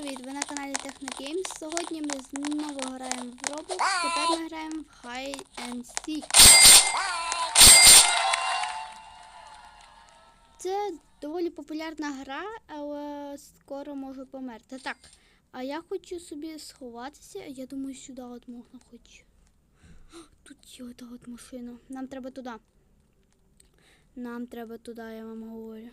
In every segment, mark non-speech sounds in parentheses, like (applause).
Привіт! Ви на каналі TechnoGames. Сьогодні ми знову граємо в Roblox. Тепер ми граємо в Hide and Seek. Це доволі популярна гра, але скоро можу померти. Так, а я хочу собі сховатися. Я думаю, сюди от можна хоч. Тут є ота от машина. Нам треба туди. Нам треба туди, я вам говорю.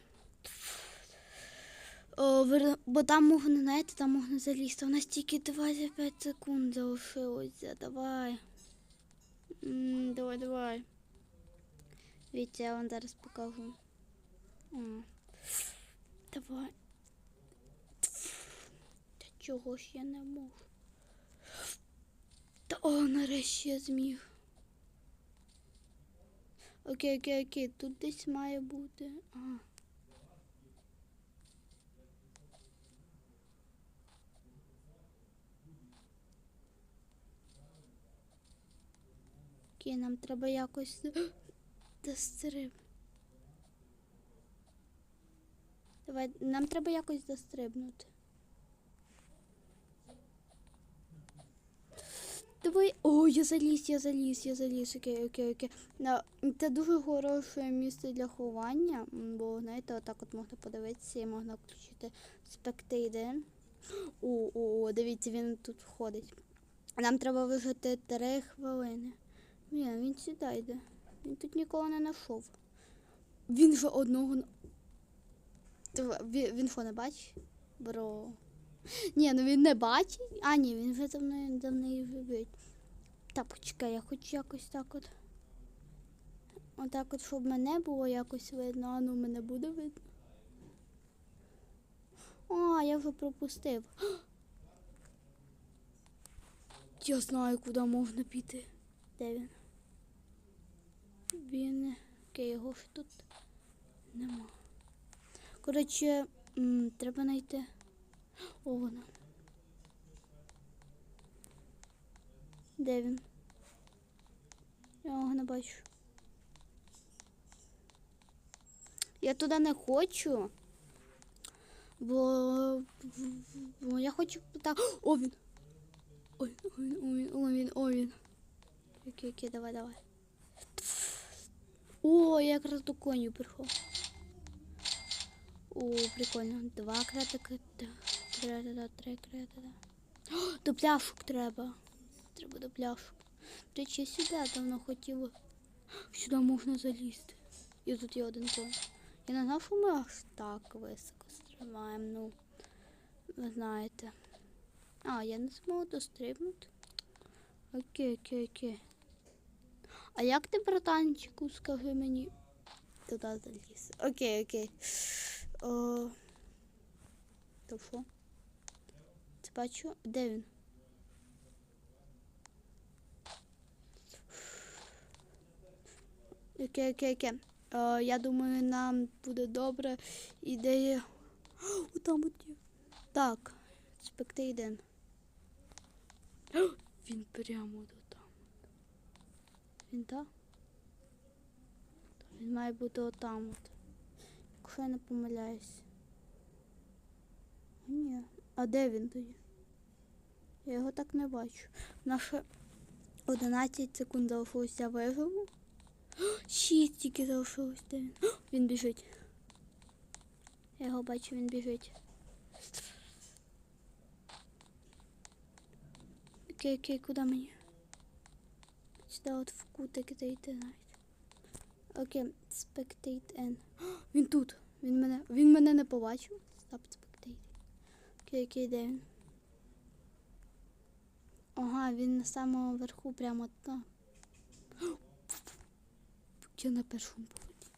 О, бо там можна, знаєте, там можна залізти. У нас тільки 25 секунд залишилося. Давай. Давай, давай. Вітя, я вам зараз покажу. О. Давай. Та чого ж я не можу? Та о, нарешті я зміг. Окей, окей, окей, тут десь має бути. Ага. Окей, нам треба якось (gasps) достриб. Давай, нам треба якось дострибнути. Давай. О, я заліз, я заліз, я заліз. Окей, окей, окей. Це дуже хороше місце для ховання, бо знаєте, отак от можна подивитися і можна включити спектейден. (gasps) О, о, о, дивіться, він тут входить. Нам треба вижити три хвилини. Ні, він сюди йде. Він тут нікого не знайшов. Він же одного. Він, він що, не бачить? Бро. Ні, ну він не бачить. А, ні, він вже за мною за мною вибить. Та почекай, я хочу якось так от. Отак от, щоб мене було якось видно, а ну мене буде видно. А, я вже пропустив. (gasps) Я знаю, куди можна піти. Де він? Він. Його ж тут нема. Коротше, треба знайти. О, вона. Де він? Я його не бачу. Я туди не хочу. Бо, бо я хочу так. О, він. Ой, ой, ой, ой, він, ой, він. Окей, окей, давай, давай. О, я якраз до коню прийшов. О, прикольно. Два кретика, три три. О, До пляшок треба. Треба до пляшок. Речі, сюди давно хотіла. Сюди можна залізти. І тут є один конь. Я не знав, що ми аж так високо стрибаємо. Ну, ви знаєте. А, я не зможу дострибнути. Окей, окей, окей. А як ти, братанчику, скажи мені? Туди заліз. Окей, окей. О... То що? Це бачу. Де він? Окей, окей, окей. Е, я думаю, нам буде добре ідея. О, там є. Так, спектейден. Він прямо там. Він так? Він має бути отам от. Якщо я не помиляюсь. Ні. А де він тоді? Я його так не бачу. Наше 11 секунд залишилося виживу. 6 тільки залишилось. Де він? Він біжить. Я його бачу, він біжить. Окей, окей, куди мені? Сюди от в кутик зайти навіть. Окей, spectate N. Він тут. Він мене. Він мене не побачив. Стоп, spectate. Окей, окей, де він? Ага, він на самому верху прямо там. (gasps) Я на першому поверсі.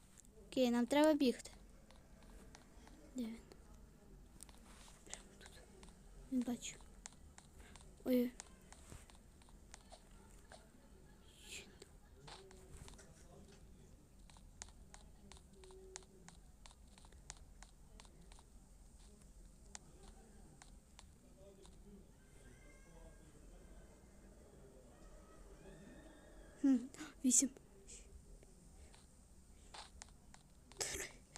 Окей, нам треба бігти. Де він? Прямо тут. Він бачу. Ой.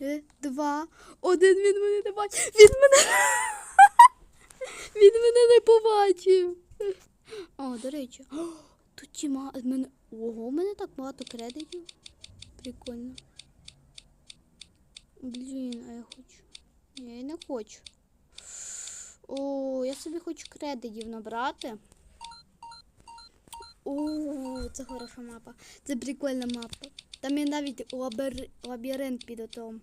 Вісім. Е, Два. Один він мене не бачив. Він мене. (laughs) Він мене не побачив. О, до речі. Тут тіма. Мене... Ого, в мене так багато кредитів. Прикольно. Блін, а я хочу. Я не хочу. О, я собі хочу кредитів набрати. О, це хороша мапа. Це прикольна мапа. Там є навіть лабір... лабіринт під отом.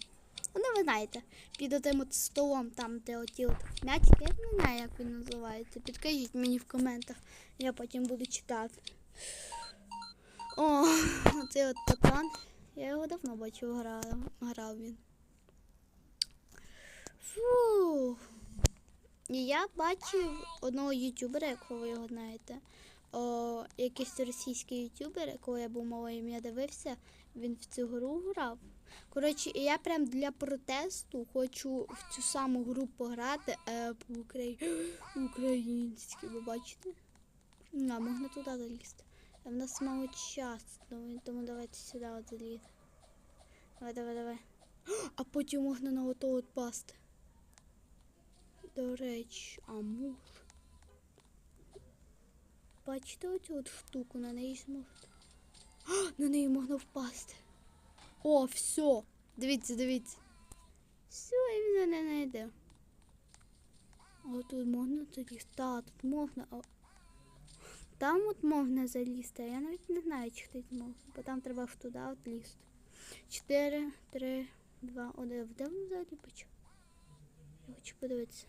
Ну, ви знаєте, під отим от столом, там, де оті от м'ячики, я не знаю, як він називається. Підкажіть мені в коментах, я потім буду читати. О, цей от пацан. Я його давно бачив, грав, грав він. Фу. І я бачив одного ютубера, якого ви його знаєте. О, якийсь російський ютубер, коли я був малим, я дивився, він в цю гру грав. Коротше, я прям для протесту хочу в цю саму гру пограти е, по (gasps) українськи, ви бачите? На, можна туди залізти. В нас мало часу, тому, давайте сюди от залізти. Давай, давай, давай. (gasps) А потім можна на ото от пасти. До речі, а муж. Бачите оцю от штуку, на неї зможна. (gasps) На неї можна впасти. О, все. Дивіться, дивіться. Все, і він не йде. А тут можна залізти. Та, тут можна. (gasps) Там от можна залізти, а я навіть не знаю, чи хтось може. Бо там треба аж туди от лізти. Чотири, три, два, один. Де він взагалі почав? Я хочу подивитися.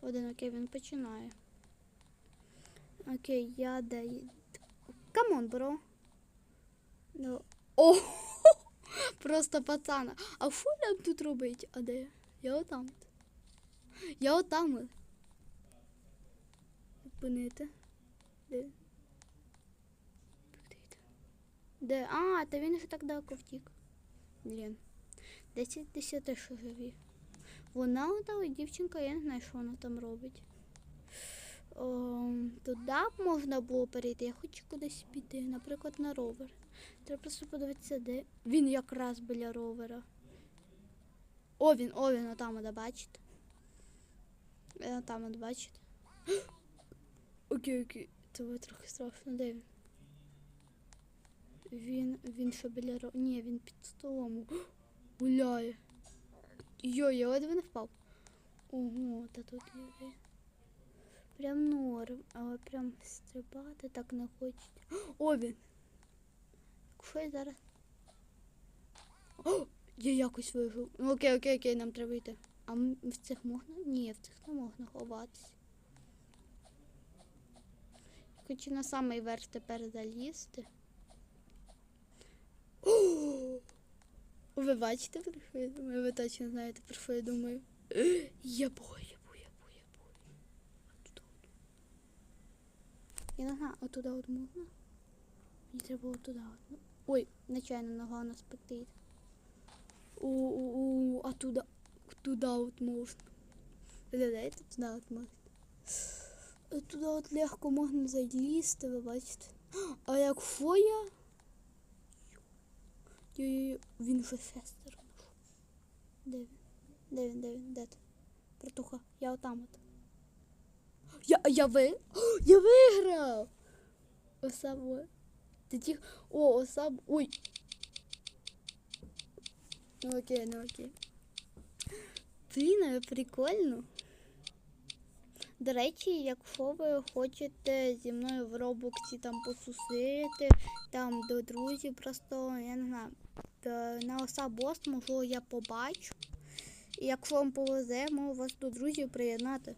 Один, окей, він починає. Окей, я даю. Камон, бро. Ну. О! (laughs) Просто пацана. А що нам тут робить? А де? Я отам. от. Я отам. от. Зупинити. Де? Де? А, та він вже так далеко втік. Блін. 10 10 що живі. Вона ота дівчинка, я не знаю, що вона там робить. О, туди б можна було перейти. Я хочу кудись піти, наприклад, на ровер. Треба просто подивитися, де. Він якраз біля ровера. О, він, о, він отам, от, бачите? Він Отам, от, бачите? (gasps) Окей, окей. Це було трохи страшно, де він? Він, він що біля ровера? Ні, він під столом. (gasps) Гуляє. Йой, я ледве не впав. Ого, та тут люди. Прям норм, але прям стрибати так не хочеться. (gasps) О, він. Що я зараз? О, я якось вижив. Ну, окей, окей, окей, нам треба йти. А в цих можна? Ні, в цих не можна ховатися. Хочу на самий верх тепер залізти. О! Ви бачите, про що я думаю? Ви точно знаєте, про що я думаю. Я бою, я бою, я бою, я бою. Отуда от. Я отуда от можна? Мені треба отуда от. Ой, нечайно нога у нас пектить. У-у-у, а туди, туди от можна. Глядайте, туди от можна. Е, Туди от легко можна залізти, ви бачите. А якщо я... Йо-йо-йо, він вже шестеро. Де він? Де він, де він, де ти? Братуха, я отам от. Я, я ви... Я виграв! Ти тих... О, осаб... Ой! Ну окей, ну окей. Блін, прикольно. До речі, якщо ви хочете зі мною в робоксі там посусити, там до друзів, просто я не знаю, е, на оса можливо, я побачу. І якщо вам повезе, можу вас до друзів приєднати.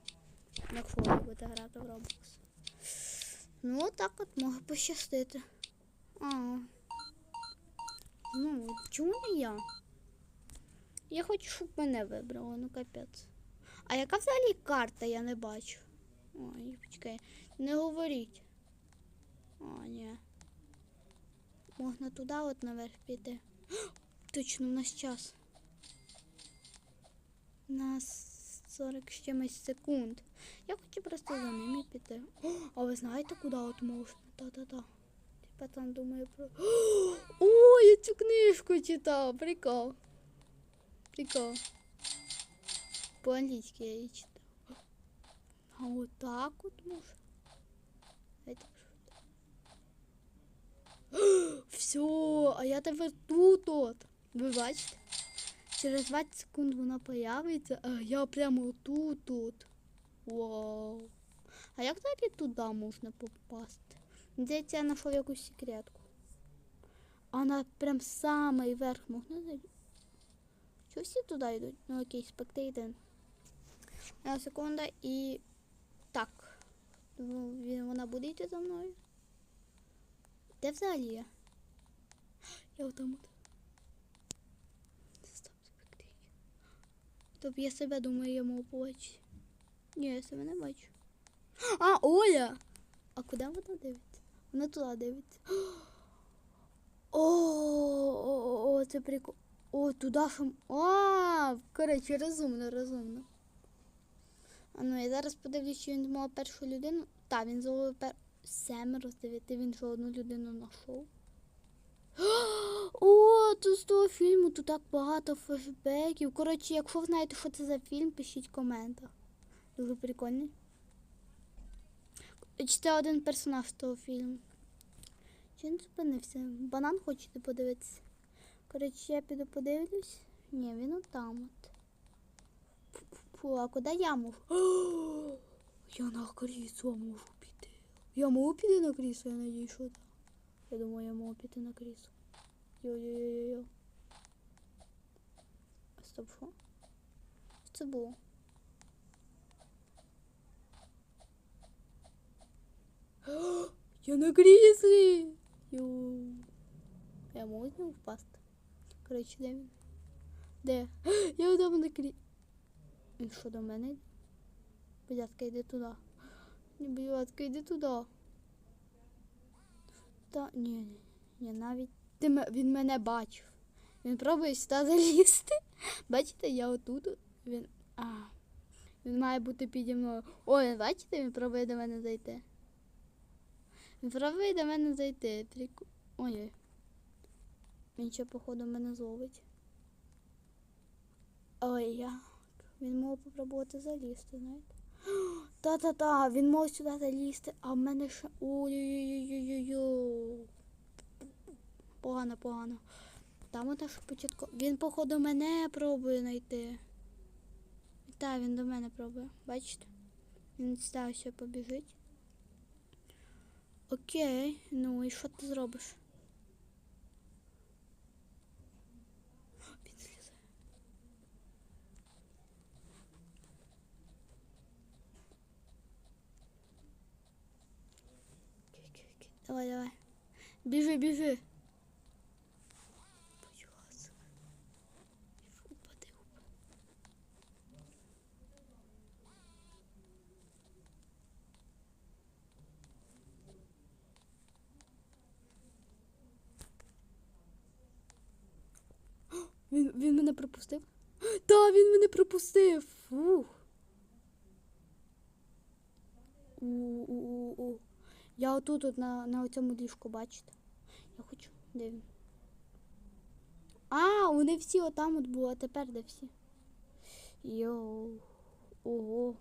Якщо ви будете грати в Roblox. Ну, так от може пощастити. А. Ну, чому не я? Я хочу, щоб мене вибрали, ну капець. А яка взагалі карта, я не бачу. Ой, почекай, не говоріть. О, ні. Можна туди от наверх піти. Точно, у нас час. У нас 40 з чимось секунд. Я хочу просто за ними піти. О, а ви знаєте, куди от можна? Та-та-та. Там думаю про. (gasps) О, я цю книжку читав, прикол. Прикол. По-англійськи я її читав. А отак от може. Дайте (gasps) Все, а я тепер тут от. Ви бачите? Через 20 секунд вона появиться, а я прямо тут тут. Вау. А як взагалі туди можна попасти? Здається, я знайшов якусь секретку. А на прям самий верх можна зайти? Чого всі туди йдуть? Ну окей, спектейден. Секунда і так. Ну, вона буде йти за мною. Де взагалі я? Я отам от. Тобто я себе думаю, я можу побачити. Ні, я себе не бачу. А, Оля! А куди вона дивиться? Вона туди дивиться. О, о, о, це прикол. О, туди шум. А, коротше, розумно, розумно. А ну, я зараз подивлюсь, чи він змог першу людину. Та, він зловив пер... семеро з дев'яти, він вже одну людину знайшов. (gasps) О, тут з того фільму, тут так багато флешбеків. Коротше, якщо ви знаєте, що це за фільм, пишіть в коментах. Дуже прикольний. Чи це один персонаж того фільму? Чи він зупинився? Банан хочете подивитися? Коротше, я піду подивлюсь. Ні, він отам от. Фу, а куди я можу? (gasps) Я на крісло можу піти. Я можу піти на крісло, я надію, що так. Я думаю, я можу піти на крісло. Йо-йо-йо-йо. Стоп? Що це було? (gasps) Я на. Йо. Я можу з ним. Коротше, де він? Де? (gasps) Я вдома на крі. Він що до мене? Будь йди туди. (gasps) Будь ласка, йди туди. Та ні, ні, ні, навіть ти, він мене бачив. Він пробує сюди залізти. (laughs) Бачите, я отут. Він. А. Він має бути піді мною. Ой, бачите, він пробує до мене зайти. Пробує до мене зайти. Прикол. Ой. Він ще, походу, мене зловить. Ой, як. Він мав попробувати залізти, знаєте. (gasps) Та-та-та, він мав сюди залізти, а в мене ще. Ой-ой-ой-ой-ой-ой. Погано, погано. Там ота що початку. Він, походу, мене пробує знайти. Так, він до мене пробує. Бачите? Він стався побіжить. Окей, ну і що ти зробиш? Давай, давай. Біжи, біжи. Будь ласка. Упади, упади. Він, він мене пропустив? (gasps) Та, він мене пропустив. Фух. У-у-у-у. Я отут от на, на цьому ліжку, бачите? Я хочу. Де він? А, вони всі отам от були, а тепер де всі? Йоу. Ого.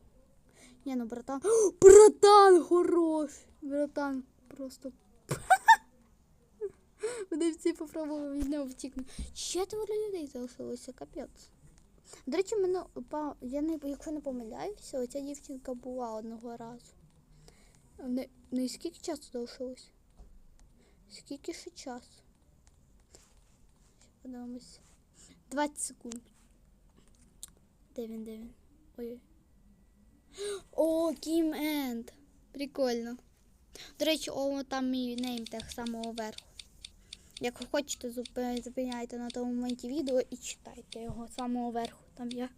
Ні, ну братан. О, (gasps) братан хорош! Братан просто. Вони всі попробували від нього втікнути. Четверо людей залишилося, капець. До речі, мене я не якщо не помиляюся, оця дівчинка була одного разу. Не, ну і скільки часу залишилось? Скільки ще часу? Подивимось. 20 секунд. Де він, де він? Ой. О, Кім Енд. Прикольно. До речі, о, там мій неймтег самого верху. Як хочете, зупиняйте на тому моменті відео і читайте його з самого верху. Там я.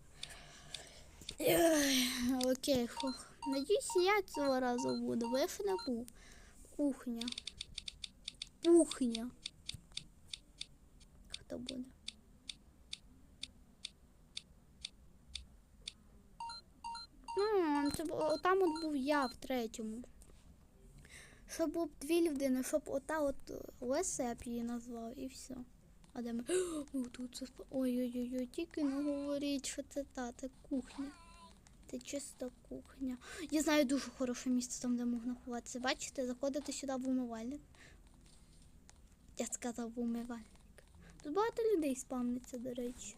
Окей, фух. Надіюсь, я цього разу буду, не був. Кухня. Кухня. Хто буде? Ну, там от був я в третьому. Щоб було дві людини, щоб ота от Леся я б її назвав і все. А де ми? (gasps) О, тут це Ой-ой-ой, тільки не говоріть, що це та, це кухня. Це чиста кухня. Я знаю дуже хороше місце там, де можна ховатися. Бачите, заходите сюди в умивальник. Я сказав в умивальник. Тут багато людей спавниться, до речі.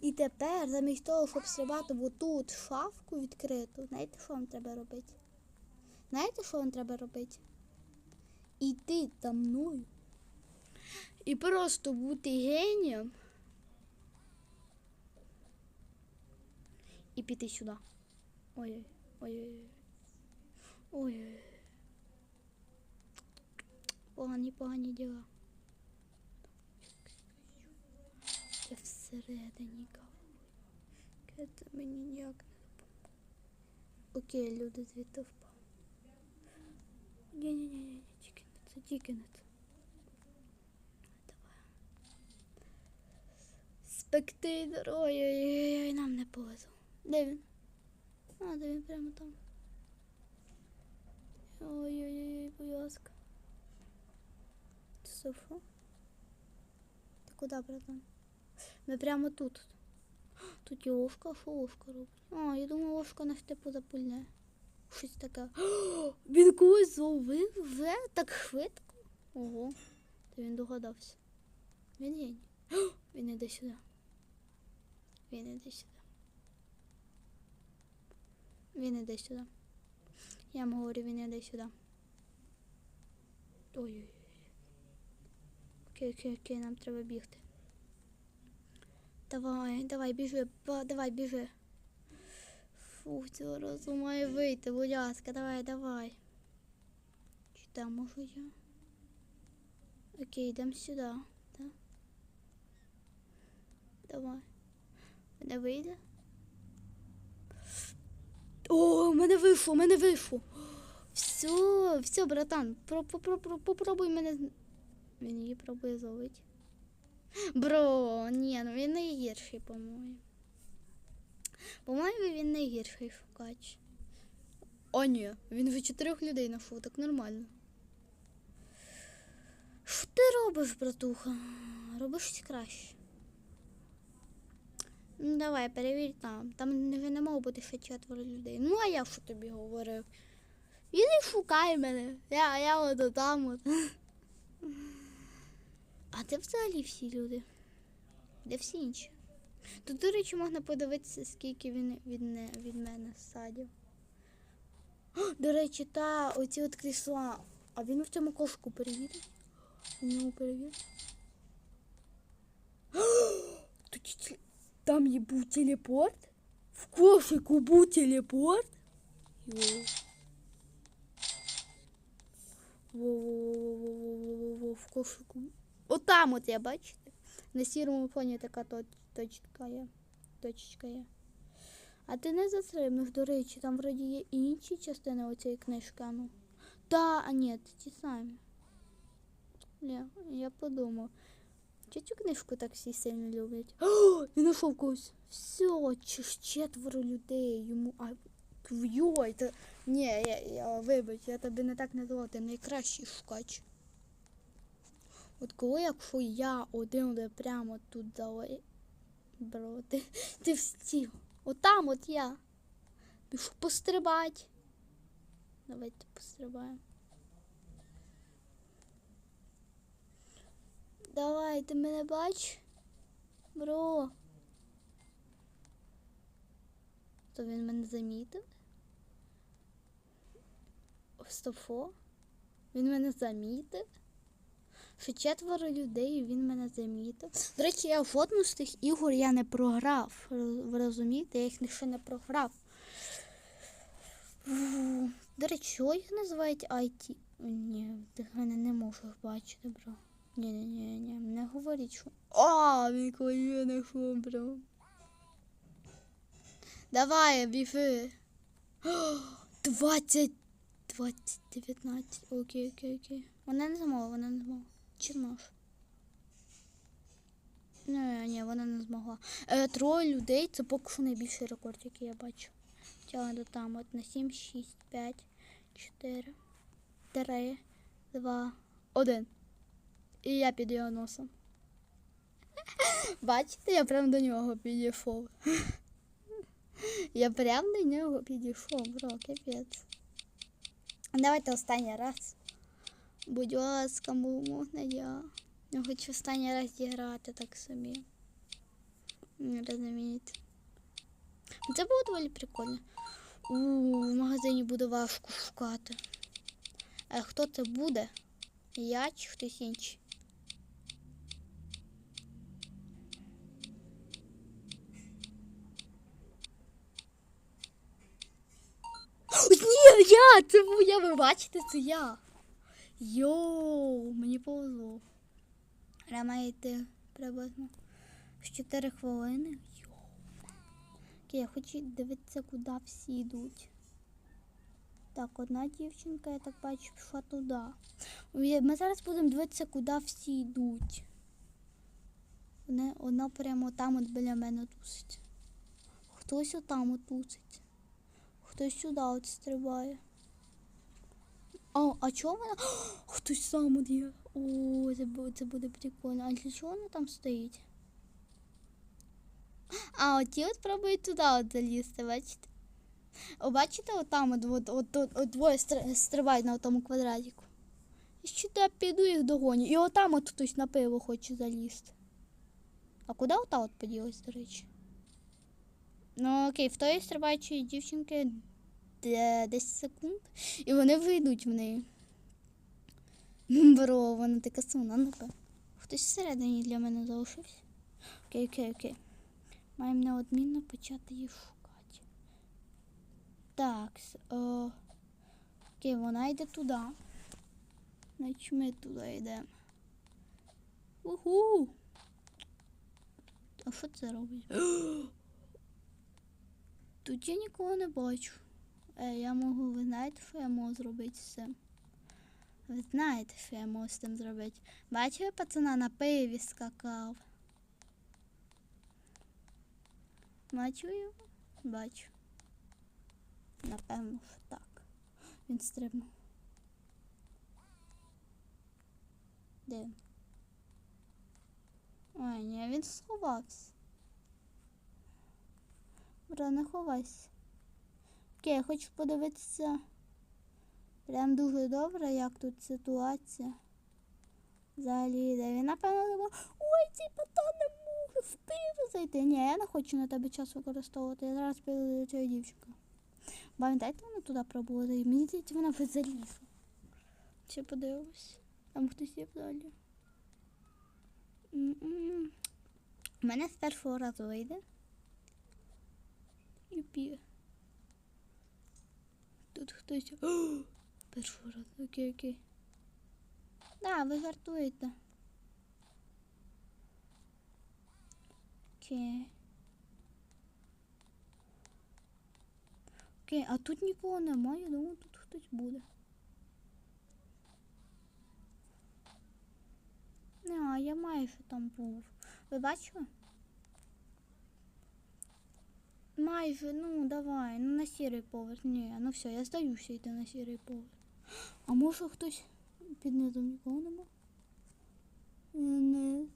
І тепер, замість того, щоб стрибати в отут шафку відкриту, знаєте, що вам треба робити? Знаєте, що вам треба робити? Іти за мною. І просто бути генієм. І піти сюди. Ой-ой. Ой-ой. Ой-ой. Погані, погані діла. Я всередині каву. Це мені ніяк не допоможе. Окей, люди звідти впав. Ні-ні-ні, тільки не це. Давай. Спектейдер. Ой-ой-ой, нам не повезло. Де він? А, де він прямо там. Ой-ой-ой, будь. Софа. Ти куди, братан? Ми прямо тут. Тут є ложка, що ложка робить? А, я думала, ложка нас типу запульне. Щось таке. (gasps) Він когось зловив вже так швидко. Ого, то він догадався. Він геній. (gasps) Він іде сюди. Він іде сюди. Він іде сюди. Я вам говорю, він іде сюди. Ой-ой-ой. Окей, окей, окей, нам треба бігти. Давай, давай, біжи, давай, біжи. Фух, цього разу має вийти, будь ласка, давай, давай. Чи там можу я? Окей, йдемо сюди. Да? Давай. Мене вийде? О, мене вийшло, мене вийшло. Все, все, братан, про, про, про, про, попробуй мене. Він її пробує зловити. Бро, ні, ну він найгірший, по-моєму. По-моєму, він найгірший шукач. О, ні, він вже чотирьох людей знайшов, так нормально. Що ти робиш, братуха? Робиш щось краще. Ну, давай, перевір там. Там вже не мало бути ще четверо людей. Ну, а я що тобі говорив? Він і шукає мене. Я, я от там от. (laughs) А де взагалі всі люди? Де всі інші? Тут, до речі, можна подивитися, скільки він від, не, від мене садів. О, До речі, та оці от крісла. А він в цьому кошку перевірив? У нього перевірив? Там є був телепорт? В кошику був телепорт? Йоу. Во-во-во-во-во-во-во, в кошику. Отам от я бачите. На сірому фоні така точ- точка є. Точечка є. А ти не застрибнеш, до речі, там вроді є і інші частини оцієї книжки, а ну. Та, а ні, ті самі. Ні, я подумав. Чи цю книжку так всі сильно люблять? О, він знайшов когось. Все, чи ж четверо людей йому. А йой, та... Ні, я, я вибач, я тобі не так назвав, ти найкращий шукач. От коли якщо я один прямо тут дали. Бро, ти, ти встиг. Отам от я. Пішов пострибати. Давайте пострибаємо. Давай, ти мене бачиш? Бро. То він мене замітив? Стофо? Він мене замітив? Що четверо людей він мене замітив. До речі, я жодну з тих ігор я не програв. Ви розумієте, я їх ще не програв. До речі, що їх називають IT? Ні, мене не можеш бачити, бро. Ні, ні, ні, ні, не говоріть, що. А, коли не шо, бро. Давай, біжи. О, 20, 20, 19. Окей, окей, окей. Вона не змогла, вона не змогла. Чи зможеш? Ні, ні, вона не змогла. Е, троє людей це поки що найбільший рекорд, який я бачу. Тягла до там, от на 7, 6, 5, 4, 3, 2, 1. І я під його носом. (laughs) Бачите, я прям до нього підійшов. (laughs) Я прям до нього підійшов, бро, капець. Давайте останній раз. Будь ласка, мо- можна я. Я хочу останній раз зіграти так собі. Не розумієте. Це було доволі прикольно. У в магазині буде важко шукати. А хто це буде? Я чи хтось інший? Ні, я! Це був я, ви бачите, це я. Йоу, мені повезло. Я маю йти приблизно з 4 хвилини. Йоу. Окей, я хочу дивитися, куди всі йдуть. Так, одна дівчинка, я так бачу, пішла туди. Ми зараз будемо дивитися, куди всі йдуть. Вона, вона прямо там от біля мене тусить. Хтось отам от тусить. Хтось сюди от стрибає. А, а чого вона? О, (gasps) Хтось сам є. О, це, бу- це буде прикольно. А для чого вона там стоїть? (gasps) А, от ті от пробують туди от залізти, бачите? О, бачите, от там от, от, от, от, от двоє стр- стрибають на тому квадратику. І сюди піду їх догоню. І отам от хтось на пиво хоче залізти. А куди ота от поділась, до речі? Ну окей, в тої стрибаючої дівчинки 10 секунд, і вони вийдуть в неї. Бро, вона така сумна, ну-ка. Хтось всередині для мене залишився. Окей, окей, окей. Маємо неодмінно почати їх шукати. Так, о, окей, вона йде туди. Значить ми туди йдемо. Уху! А що це робить? (gasps) Тут я нікого не бачу. Е, я можу, ви знаєте, що я можу зробити з цим? Ви знаєте, що я можу з цим зробити. Бачили, пацана на пиві скакав. Бачу його? Бачу. Напевно, що так. Він стрибнув. Де? Ой, ні, він сховався. Бра, не ховайся. Окей, я хочу подивитися. Прям дуже добре, як тут ситуація. Взагалі йде. Він напевно думав, ой, цей патон не може в зайти. Ні, я не хочу на тебе час використовувати. Я зараз піду до цієї дівчинки. Пам'ятаєте, вона туди пробувала зайти? Мені здається, вона вже залізла. Ще подивимось. Там хтось є взагалі. У мене з першого разу вийде. Юпі. Тут хтось. О, першого разу. Окей, окей. Да, ви жартуєте. Окей. Окей, а тут нікого немає, думаю, тут хтось буде. Не, а я майже там був. Ви бачили? Майже, ну давай, ну на сірий поверх. Ні, ну все, я здаюся йти на сірий поверх. А може хтось під низом нікого нема? Не.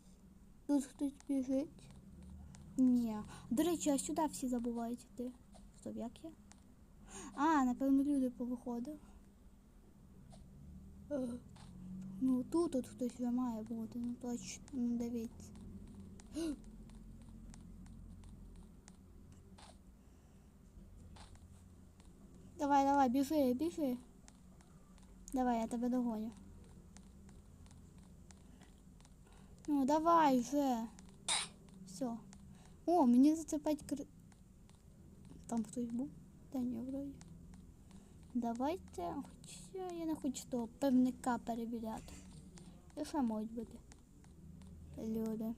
Тут хтось біжить. Ні. До речі, а сюди всі забувають йти. Стоп, як я? А, напевно, люди повиходили. Е, Ну, тут от хтось вже має бути, ну точно, ну дивіться. Давай, давай, біжи, біжи. Давай, я тебе догоню. Ну, давай вже. Все. О, мені за це 5 кр... Там хтось був? Та ні, вроді. Давайте. Хоча я не хочу того певника перевіряти. І що можуть бути? Люди.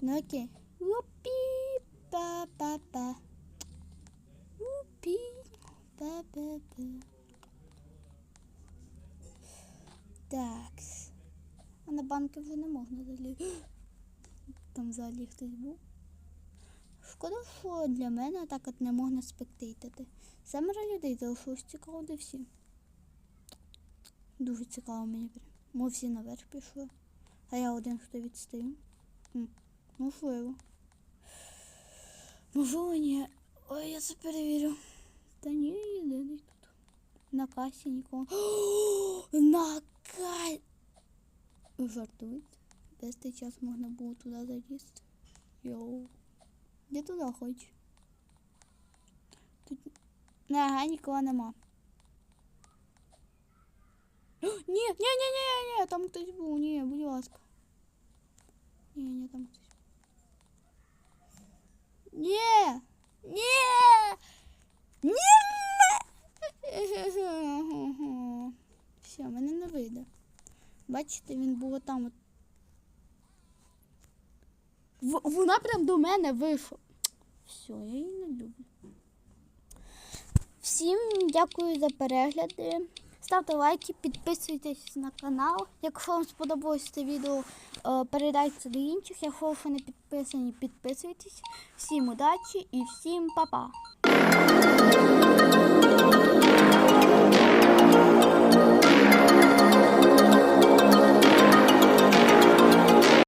Ну окей. Упі па па па Так. А на банки вже не можна залізти. (gasps) Там взагалі хтось був. Шкода, що для мене так от не можна спектейтити. Семеро людей залишилось цікаво де всі. Дуже цікаво мені прям. Ми всі наверх пішли. А я один, хто відстаю. Можливо. Можливо, ні. Ой, я це перевірю. Та ні, єдиний тут. На касі нікого. (gasps) О, на касі. Ви жартуєте? Десь цей час можна було туди залізти. Йоу. Я туди хочу. Тут Нега, нікого нема. (gasps) О, Ні, ні, ні, ні, ні, там хтось був, ні, будь ласка. Ні, ні, там хтось. Ні! Ні! Ні! Все, мене не вийде. Бачите, він був отам. От. В- Вона прям до мене вийшла. Все, я її не люблю. Всім дякую за перегляди. Ставте лайки, підписуйтесь на канал. Якщо вам сподобалось це відео, е, передайте до інших. Якщо ви не підписані, підписуйтесь. Всім удачі і всім па-па! どどどどどど。